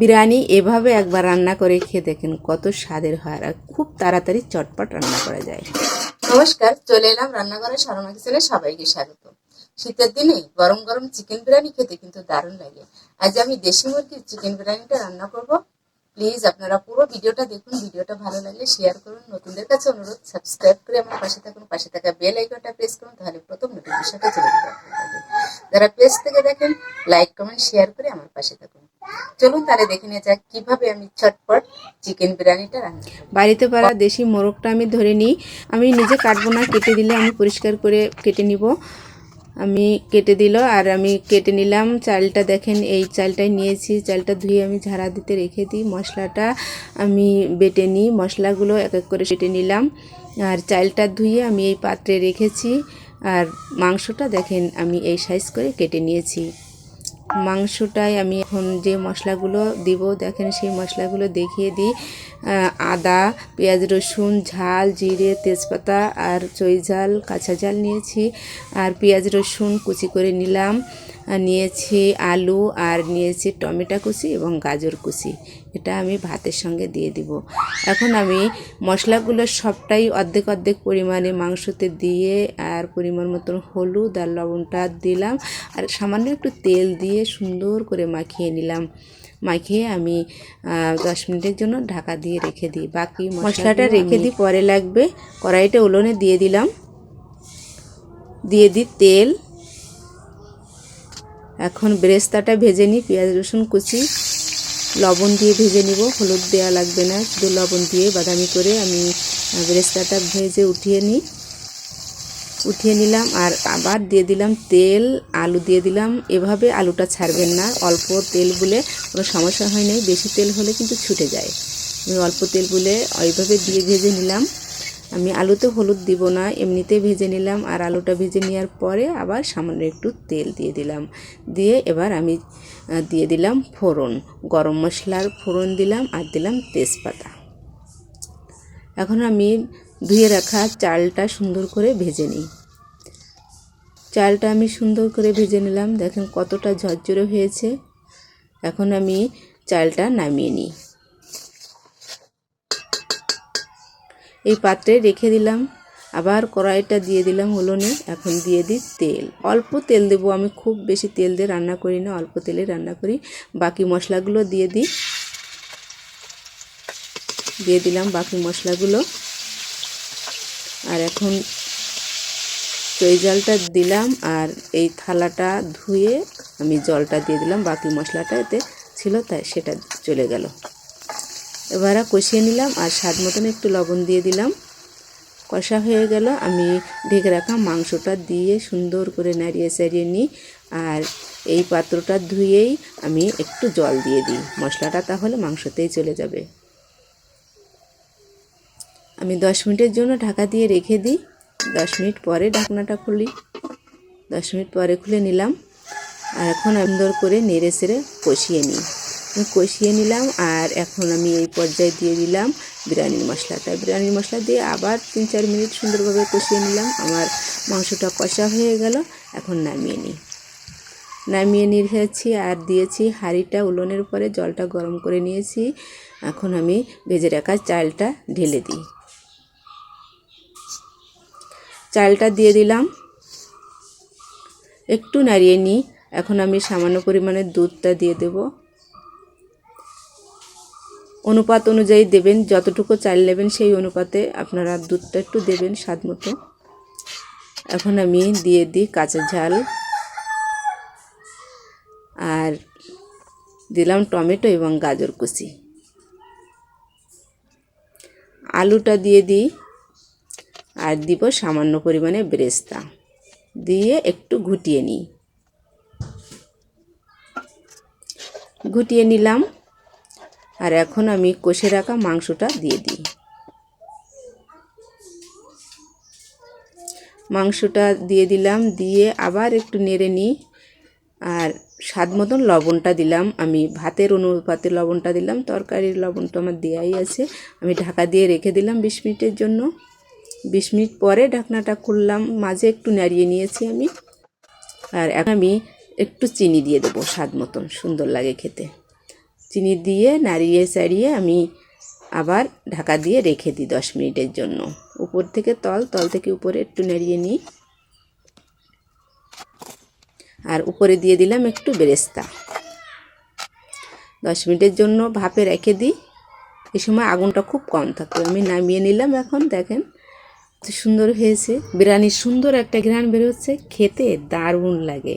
বিরিয়ানি এভাবে একবার রান্না করে খেয়ে দেখেন কত স্বাদের হয় আর খুব তাড়াতাড়ি চটপট রান্না করা যায়। নমস্কার, চলে এলাম রান্নাঘরে শর্মা কিচেনে সবাইকে স্বাগত। শীতের দিনে গরম গরম চিকেন বিরিয়ানি খেতে কিন্তু দারুণ লাগে। আজ আমি দেশি মুরগির চিকেন বিরিয়ানিটা রান্না করব। প্লিজ আপনারা পুরো ভিডিওটা দেখুন, ভিডিওটা ভালো লাগলে শেয়ার করুন। নতুনদের কাছে অনুরোধ সাবস্ক্রাইব করে আমার পাশে থাকুন। পাশে থাকা বেল আইকনটা প্রেস করুন, তাহলে প্রথম নোটিফিকেশনটা চলে যাবে যারা পেজ থেকে দেখেন লাইক কমেন্ট শেয়ার করে আমার পাশে থাকুন। চলুন তাহলে দেখে নিয়ে যাক কীভাবে আমি চটপট চিকেন বিরিয়ানিটা রান্না বাড়িতে পারা দেশি মোরগটা আমি ধরে নিই। আমি নিজে কাটবো না, কেটে দিলে আমি পরিষ্কার করে কেটে নিব। আমি কেটে দিল আর আমি কেটে নিলাম চালটা। দেখেন এই চালটাই নিয়েছি, চালটা ধুয়ে আমি ঝাড়া দিতে রেখে দিই। মশলাটা আমি বেটে নিই, মশলাগুলো এক এক করে কেটে নিলাম। আর চালটা ধুয়ে আমি এই পাত্রে রেখেছি। আর মাংসটা দেখেন আমি এই সাইজ করে কেটে নিয়েছি। মাংসটায় আমি এখন যে মশলাগুলো দিব, দেখেন সেই মশলাগুলো দেখিয়ে দিই। আদা, পেঁয়াজ, রসুন, ঝাল, জিরে, তেজপাতা আর চই ঝাল কাঁচা ঝাল নিয়েছি। আর পেঁয়াজ, রসুন কুচি করে নিলাম। নিয়েছি আলু আর নিয়েছি টমেটো কুচি এবং গাজর কুচি। এটা আমি ভাতের সঙ্গে দিয়ে দিব। এখন আমি মশলাগুলো সবটাই অর্ধেক অর্ধেক পরিমাণে মাংসতে দিয়ে আর পরিমাণ মতন হলুদ আর লবণটা দিলাম। আর সামান্য একটু তেল দিয়ে সুন্দর করে মাখিয়ে নিলাম। মাখিয়ে আমি দশ মিনিটের জন্য ঢাকা দিয়ে রেখে দিই। বাকি মশলাটা রেখে দিই পরে লাগবে। কড়াইটা উলোনে দিয়ে দিলাম। দিয়ে দিই তেল। এখন বেরেস্তাটা ভেজে নিই, পেঁয়াজ, রসুন, কুচি। লবণ দিয়ে ভেজে নিব, হলুদ দেওয়া লাগবে না, শুধু লবণ দিয়ে বাদামি করে আমি বেরেস্তাটা ভেজে উঠিয়ে নিই। উঠিয়ে নিলাম আর আবার দিয়ে দিলাম তেল, আলু দিয়ে দিলাম। এভাবে আলুটা ছাড়বেন না, অল্প তেল বলে কোনো সমস্যা হয় নাই। বেশি তেল হলে কিন্তু ছুটে যায়। আমি অল্প তেল বলে ওইভাবে দিয়ে ভেজে নিলাম। আমি আলুতে হলুদ দিব না এমনিতে ভেজে নিলাম আর আলুটা ভেজে নেওয়ার পরে আবার সামান্য একটু তেল দিয়ে দিলাম। দিয়ে এবার আমি দিয়ে দিলাম ফোড়ন, গরম মশলার ফোড়ন দিলাম আর দিলাম তেজপাতা। এখন আমি ধুয়ে রাখা চালটা সুন্দর করে ভেজে নিই। চালটা আমি সুন্দর করে ভেজে নিলাম, দেখেন কতটা ঝরঝরে হয়েছে। এখন আমি চালটা নামিয়ে নিই। এই পাত্রে রেখে দিলাম। আবার কড়াইটা দিয়ে দিলাম উলোনে এখন দিয়ে দিই তেল। অল্প তেল দেবো। আমি খুব বেশি তেল দিয়ে রান্না করি না, অল্প তেলে রান্না করি। বাকি মশলাগুলো দিয়ে দিই। দিয়ে দিলাম বাকি মশলাগুলো। আর এখন চই জলটা দিলাম আর এই থালাটা ধুয়ে আমি জলটা দিয়ে দিলাম। বাকি মশলাটা এতে ছিল তাই সেটা চলে গেল। এবার কষিয়ে নিলাম আর স্বাদ মতন একটু লবণ দিয়ে দিলাম। কষা হয়ে গেল। আমি ঢেকে রাখা মাংসটা দিয়ে সুন্দর করে নাড়িয়ে চাড়িয়ে নিই। আর এই পাত্রটা ধুয়েই আমি একটু জল দিয়ে দিই। মশলাটা তাহলে মাংসতেই চলে যাবে। আমি দশ মিনিটের জন্য ঢাকা দিয়ে রেখে দিই। দশ মিনিট পরে ঢাকনাটা খুলি। দশ মিনিট পরে খুলে নিলাম। আর এখন সুন্দর করে নেড়ে সেড়ে কষিয়ে নিই। কষিয়ে নিলাম আর এখন আমি এই পর্যায়ে দিয়ে দিলাম বিরিয়ানির মশলাটা বিরিয়ানির মশলা দিয়ে আবার তিন চার মিনিট সুন্দরভাবে কষিয়ে নিলাম। আমার মাংসটা কষা হয়ে গেল, এখন নামিয়ে নিই। নামিয়ে নিয়েছি আর দিয়েছি হাঁড়িটা, উলনের পরে জলটা গরম করে নিয়েছি। এখন আমি ভেজে রাখা চালটা ঢেলে দিই। চালটা দিয়ে দিলাম। একটু নাড়িয়ে নিই। এখন আমি সামান্য পরিমাণে দুধটা দিয়ে দেব। অনুপাত অনুযায়ী দেবেন, যতটুকু চাল নেবেন সেই অনুপাতে আপনারা দুধটা একটু দেবেন স্বাদ মতো। এখন আমি দিয়ে দিই কাঁচা ঝাল। আর দিলাম টমেটো এবং গাজর কুচি। আলুটা দিয়ে দিই আর দিব সামান্য পরিমাণে বেরেস্তা। দিয়ে একটু ঘুটিয়ে নিই। ঘুটিয়ে নিলাম। আর এখন আমি কষে রাখা মাংসটা দিয়ে দিই। মাংসটা দিয়ে দিলাম, দিয়ে আবার একটু নেড়ে নিই। আর স্বাদ মতন লবণটা দিলাম। আমি ভাতের অনুপাতে লবণটা দিলাম, তরকারির লবণ তো আমার দেওয়াই আছে। আমি ঢাকা দিয়ে রেখে দিলাম বিশ মিনিটের জন্য। বিশ মিনিট পরে ঢাকনাটা খুললাম, মাঝে একটু নাড়িয়ে নিয়েছি আমি। আর এখন আমি একটু চিনি দিয়ে দেবো স্বাদ মতন, সুন্দর লাগে খেতে। চিনি দিয়ে নাড়িয়ে চাড়িয়ে আমি আবার ঢাকা দিয়ে রেখে দিই দশ মিনিটের জন্য। উপর থেকে তল তল থেকে উপরে একটু নাড়িয়ে নিই। আর উপরে দিয়ে দিলাম একটু বেরেস্তা। দশ মিনিটের জন্য ভাপে রেখে দিই। এই সময় আগুনটা খুব কম থাকতো আমি নামিয়ে নিলাম এখন, দেখেন। সুন্দর হয়েছে। বিরিয়ানির সুন্দর একটা ঘ্রাণ বেরোচ্ছে খেতে দারুণ লাগে।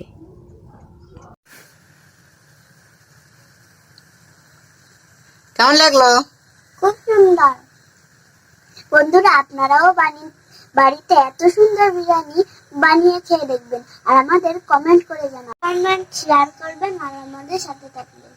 কেমন লাগল? খুব সুন্দর। বন্ধুরা, আপনারাও বানিয়ে বাড়িতে এত সুন্দর বিরিয়ানি বানিয়ে খেয়ে দেখবেন। আর আমাদের কমেন্ট করে জানাবেন। কমেন্ট শেয়ার করবেন আর আমাদের সাথে থাকবেন।